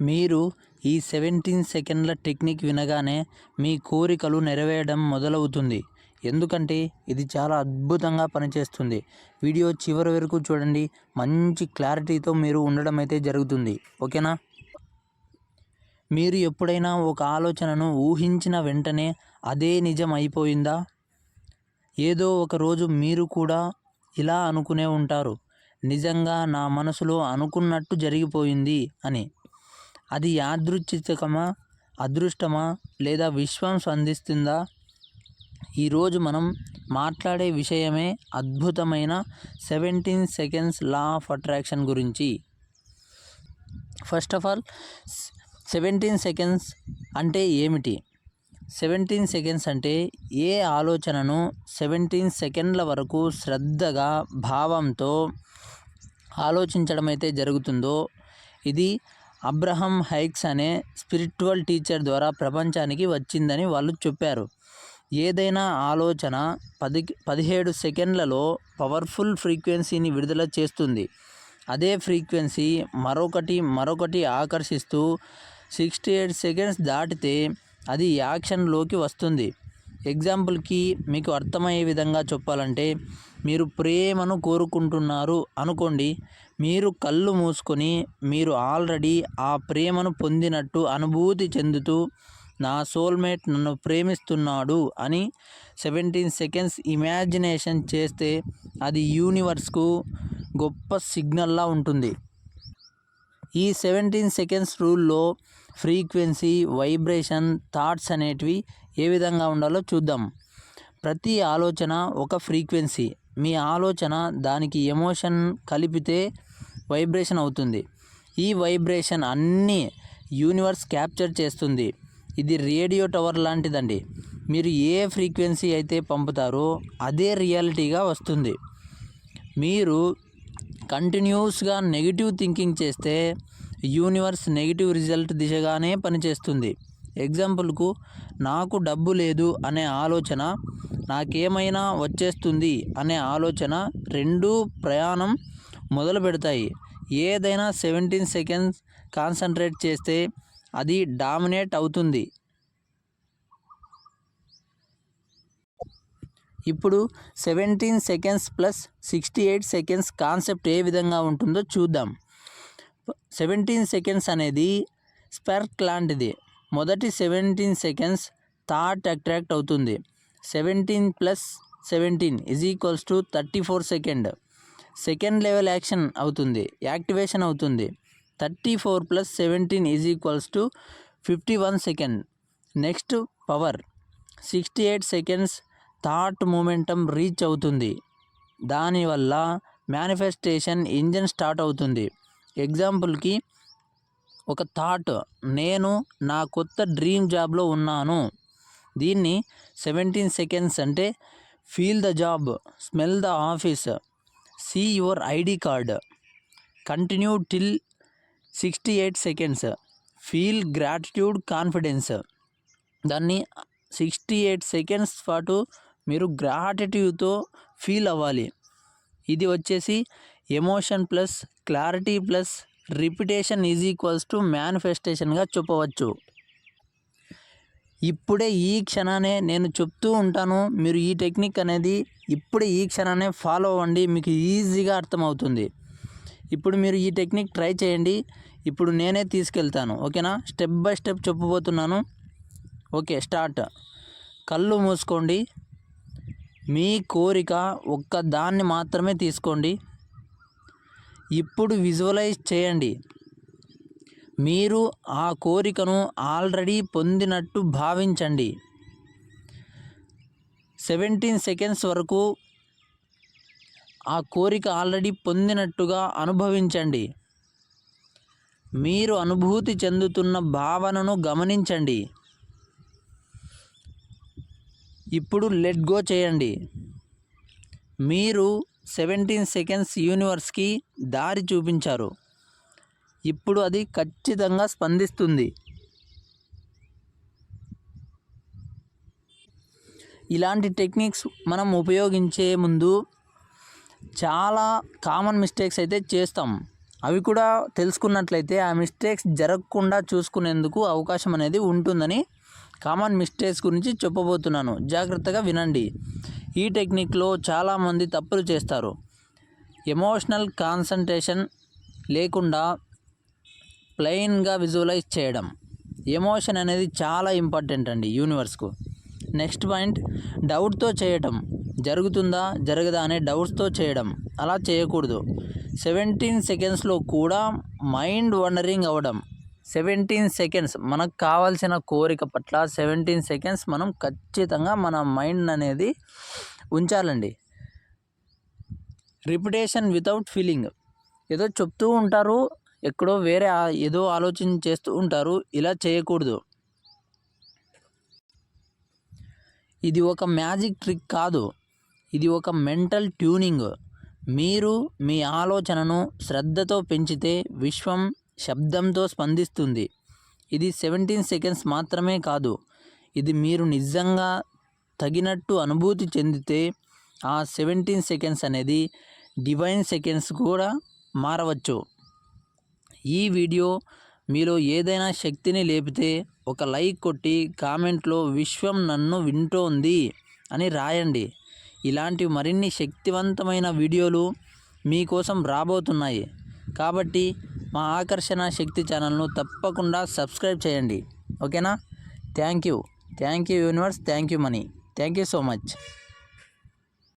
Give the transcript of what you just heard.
మీరు ఈ సెవెంటీన్ సెకండ్ల టెక్నిక్ వినగానే మీ కోరికలు నెరవేరడం మొదలవుతుంది. ఎందుకంటే ఇది చాలా అద్భుతంగా పనిచేస్తుంది. వీడియో చివరి వరకు చూడండి. మంచి క్లారిటీతో మీరు ఉండడం అయితే జరుగుతుంది. ఓకేనా? మీరు ఎప్పుడైనా ఒక ఆలోచనను ఊహించిన వెంటనే అదే నిజం అయిపోయిందా? ఏదో ఒక రోజు మీరు కూడా ఇలా అనుకునే ఉంటారు. నిజంగా నా మనసులో అనుకున్నట్టు జరిగిపోయింది అని. అది యాదృచ్ఛికమా అదృష్టమా లేదా విశ్వం స్పందిస్తుందా ఈరోజు మనం మాట్లాడే విషయమే అద్భుతమైన seventeen seconds law of attraction గురించి. First of all seventeen seconds అంటే ఏమిటి? సెవెంటీన్ సెకండ్స్ అంటే ఏ ఆలోచనను సెవెంటీన్ సెకండ్ల వరకు శ్రద్ధగా భావంతో ఆలోచించడం అయితే జరుగుతుందో ఇది అబ్రహం హైక్స్ అనే స్పిరిచువల్ టీచర్ ద్వారా ప్రపంచానికి వచ్చిందని వాళ్ళు చెప్పారు. ఏదైనా ఆలోచన పది పదిహేడు సెకండ్లలో పవర్ఫుల్ ఫ్రీక్వెన్సీని విడుదల చేస్తుంది. అదే ఫ్రీక్వెన్సీ మరొకటి మరొకటి ఆకర్షిస్తూ సిక్స్టీ ఎయిట్ సెకండ్స్ దాటితే అది యాక్షన్లోకి వస్తుంది. ఎగ్జాంపుల్కి మీకు అర్థమయ్యే విధంగా చెప్పాలంటే మీరు ప్రేమను కోరుకుంటున్నారు అనుకోండి మీరు కళ్ళు మూసుకొని మీరు ఆల్రెడీ ఆ ప్రేమను పొందినట్టు అనుభూతి చెందుతూ నా సోల్మేట్ నన్ను ప్రేమిస్తున్నాడు అని సెవెంటీన్ సెకండ్స్ ఇమాజినేషన్ చేస్తే అది యూనివర్స్కు గొప్ప సిగ్నల్లా ఉంటుంది. ఈ సెవెంటీన్ సెకండ్స్ రూల్లో ఫ్రీక్వెన్సీ వైబ్రేషన్ థాట్స్ అనేటివి ఏ విధంగా ఉండాలో చూద్దాం. ప్రతి ఆలోచన ఒక ఫ్రీక్వెన్సీ. మీ ఆలోచన దానికి ఎమోషన్ కలిపితే వైబ్రేషన్ అవుతుంది. ఈ వైబ్రేషన్ అన్నీ యూనివర్స్ క్యాప్చర్ చేస్తుంది. ఇది రేడియో టవర్ లాంటిదండి. మీరు ఏ ఫ్రీక్వెన్సీ అయితే పంపుతారో అదే రియాలిటీగా వస్తుంది. మీరు కంటిన్యూస్గా నెగిటివ్ థింకింగ్ చేస్తే యూనివర్స్ నెగిటివ్ రిజల్ట్ దిశగానే పనిచేస్తుంది. ఎగ్జాంపుల్కు నాకు డబ్బు లేదు అనే ఆలోచన నాకేమైనా వచ్చేస్తుంది అనే ఆలోచన రెండూ ప్రయాణం మొదలు పెడతాయి. ఏదైనా సెవెంటీన్ సెకండ్స్ కాన్సన్ట్రేట్ చేస్తే అది డామినేట్ అవుతుంది. ఇప్పుడు seventeen seconds plus sixty eight seconds concept ఏ విధంగా ఉంటుందో చూద్దాం. సెవెంటీన్ సెకండ్స్ అనేది స్పెర్క్ లాంటిది. మొదటి సెవెంటీన్ సెకండ్స్ థాట్ అట్రాక్ట్ అవుతుంది. Seventeen plus seventeen is equals to thirty four second. Second level action అవుతుంది యాక్టివేషన్ అవుతుంది. Thirty four plus seventeen is equals to fifty one second. Next power sixty eight seconds thought momentum reach అవుతుంది. దానివల్ల manifestation engine start అవుతుంది. ఎగ్జాంపుల్కి ఒక thought. నేను నా కొత్త డ్రీమ్ జాబ్లో ఉన్నాను. దీన్ని సెవెంటీన్ సెకండ్స్ అంటే feel the job smell the office see your ID card. Continue till sixty eight seconds. Feel gratitude confidence. దాన్ని సిక్స్టీ ఎయిట్ సెకండ్స్ పాటు మీరు గ్రాటిట్యూడ్తో ఫీల్ అవ్వాలి. ఇది వచ్చేసి emotion plus clarity plus repetition is equals to మేనిఫెస్టేషన్గా చెప్పవచ్చు ఇప్పుడే ఈ క్షణానే నేను చెప్తూ ఉంటాను మీరు ఈ టెక్నిక్ అనేది ఇప్పుడే ఈ క్షణానే ఫాలో అవ్వండి మీకు ఈజీగా అర్థమవుతుంది. ఇప్పుడు మీరు ఈ టెక్నిక్ ట్రై చేయండి ఇప్పుడు నేనే తీసుకెళ్తాను ఓకేనా? స్టెప్ బై స్టెప్ చెప్పబోతున్నాను. ఓకే స్టార్ట్ కళ్ళు మూసుకోండి. మీ కోరిక ఒక్క దాన్ని మాత్రమే తీసుకోండి. ఇప్పుడు విజువలైజ్ చేయండి. మీరు ఆ కోరికను ఆల్రెడీ పొందినట్టు భావించండి. సెవెంటీన్ సెకండ్స్ వరకు ఆ కోరిక ఆల్రెడీ పొందినట్టుగా అనుభవించండి. మీరు అనుభూతి చెందుతున్న భావనను గమనించండి. ఇప్పుడు లెట్ గో చేయండి. మీరు సెవెంటీన్ సెకండ్స్ యూనివర్స్కి దారి చూపించారు. ఇప్పుడు అది ఖచ్చితంగా స్పందిస్తుంది. ఇలాంటి టెక్నిక్స్ మనం ఉపయోగించే ముందు చాలా కామన్ మిస్టేక్స్ అయితే చేస్తాం. అవి కూడా తెలుసుకున్నట్లయితే ఆ మిస్టేక్స్ జరగకుండా చూసుకునేందుకు అవకాశం అనేది ఉంటుందని కామన్ మిస్టేక్స్ గురించి చెప్పబోతున్నాను. జాగ్రత్తగా వినండి. ఈ టెక్నిక్లో చాలామంది తప్పులు చేస్తారు. ఎమోషనల్ కాన్సన్ట్రేషన్ లేకుండా ప్లెయిన్గా విజువలైజ్ చేయడం. ఎమోషన్ అనేది చాలా ఇంపార్టెంట్ అండి యూనివర్స్కు. నెక్స్ట్ పాయింట్ డౌట్తో చేయటం. జరుగుతుందా జరగదా అనే డౌట్స్తో చేయడం. అలా చేయకూడదు. సెవెంటీన్ సెకండ్స్లో కూడా మైండ్ వండరింగ్ అవ్వడం. సెవెంటీన్ సెకండ్స్ మనకు కావాల్సిన కోరిక పట్ల సెవెంటీన్ సెకండ్స్ మనం ఖచ్చితంగా మన మైండ్ అనేది ఉంచాలండి. Repetition without feeling. ఏదో చెప్తూ ఉంటారు ఎక్కడో వేరే ఏదో ఆలోచన చేస్తూ ఉంటారు ఇలా చేయకూడదు. ఇది ఒక మ్యాజిక్ ట్రిక్ కాదు. ఇది ఒక మెంటల్ ట్యూనింగ్. మీరు మీ ఆలోచనను శ్రద్ధతో పెంచితే విశ్వం శబ్దంతో స్పందిస్తుంది. ఇది సెవెంటీన్ సెకండ్స్ మాత్రమే కాదు. ఇది మీరు నిజంగా తగినట్టు అనుభూతి చెందితే ఆ సెవెంటీన్ సెకండ్స్ అనేది డివైన్ సెకండ్స్ కూడా మారవచ్చు. ఈ వీడియో మీలో ఏదైనా శక్తిని లేపితే ఒక లైక్ కొట్టి కామెంట్లో విశ్వం నన్ను వింటోంది అని రాయండి. ఇలాంటి మరిన్ని శక్తివంతమైన వీడియోలు మీకోసం రాబోతున్నాయి. కాబట్టి మా ఆకర్షణ శక్తి ఛానల్ను తప్పకుండా సబ్స్క్రైబ్ చేయండి. ఓకేనా? Thank you. Thank you universe. Thank you money. Thank you so much.